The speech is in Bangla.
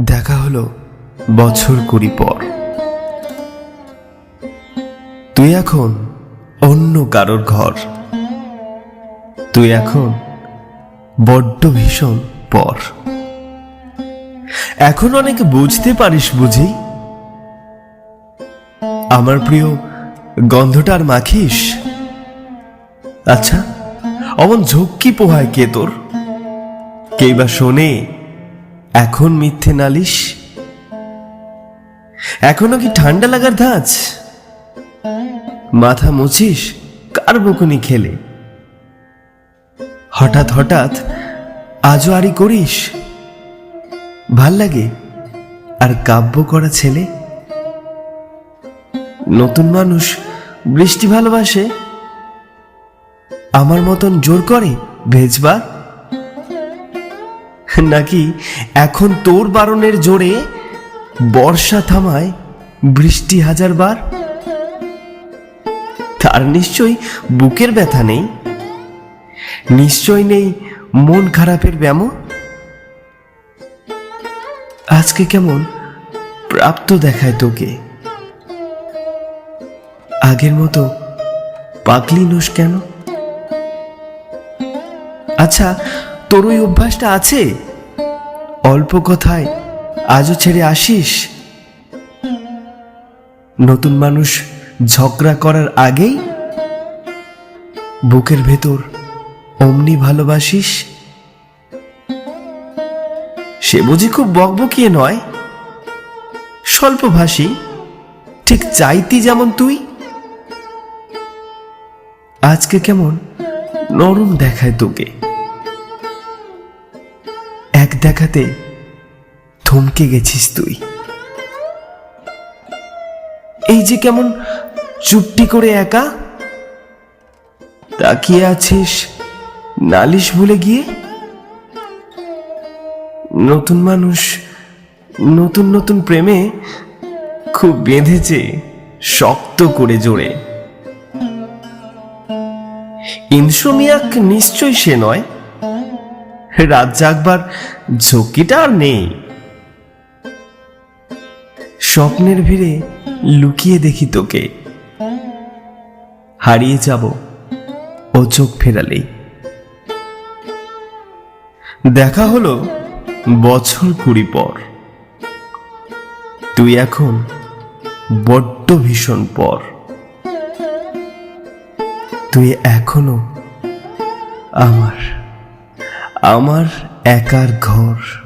দেখা হলো বছর কুড়ি পর। তুই এখন অন্য কারোর ঘর। তুই এখন বড্ড ভীষণ পর। এখন অনেক বুঝতে পারিস বুঝি? আমার প্রিয় গন্ধটার মাখিস? আচ্ছা অমন ঝক্কি পোহায় কে তোর? কে বা শোনে, এখন মিথ্যে নালিশ? এখনও কি ঠান্ডা লাগার ধাঁচ? মাথা মুছিস, কার বকুনি খেলে? হঠাৎ হঠাৎ আজও আরি করিস? ভালো লাগে, আর কাব্য করা ছেলে? নতুন মানুষ বৃষ্টি ভালোবাসে? আমার মতন জোর করে ভেজবার নাকি এখন তোর বারণের জোরে বর্ষা থামায় বৃষ্টি হাজার বার? তার নিশ্চয়ই বুকের ব্যথা নেই? নিশ্চয় নেই মন খারাপের ব্যাম? আজকে কেমন প্রাপ্ত দেখায় তোকে। আগের মতো পাগলি নোস কেন? আচ্ছা তোর ওই অভ্যাসটা আছে? অল্প কথায় আজও ছেড়ে আসিস? নতুন মানুষ ঝগড়া করার আগেই বুকের ভেতর অমনি ভালোবাসিস? সে বুঝি খুব বকবকিয়ে নয়? স্বল্প স্বল্পভাষী ঠিক চাইতি যেমন তুই? আজকে কেমন নরম দেখায় তোকে। দেখাতে থমকে গেছিস তুই। এই যে কেমন চুপটি করে একা, তাকিয়ে আছিস নালিশ ভুলে গিয়ে? নতুন মানুষ নতুন নতুন প্রেমে খুব বেঁধেছে শক্ত করে জোরে। ইনসোমিয়াক নিশ্চয় সে নয় রাত জাগবার ঝুঁকিটা আর নেই। স্বপ্নের ভিড়ে লুকিয়ে দেখি তোকে। হারিয়ে যাব ও চোখ ফেরালেই। দেখা হলো বছর কুড়ি পর। তুই এখন বড্ড ভীষণ পর। তুই এখনও আমার আমার একার ঘর।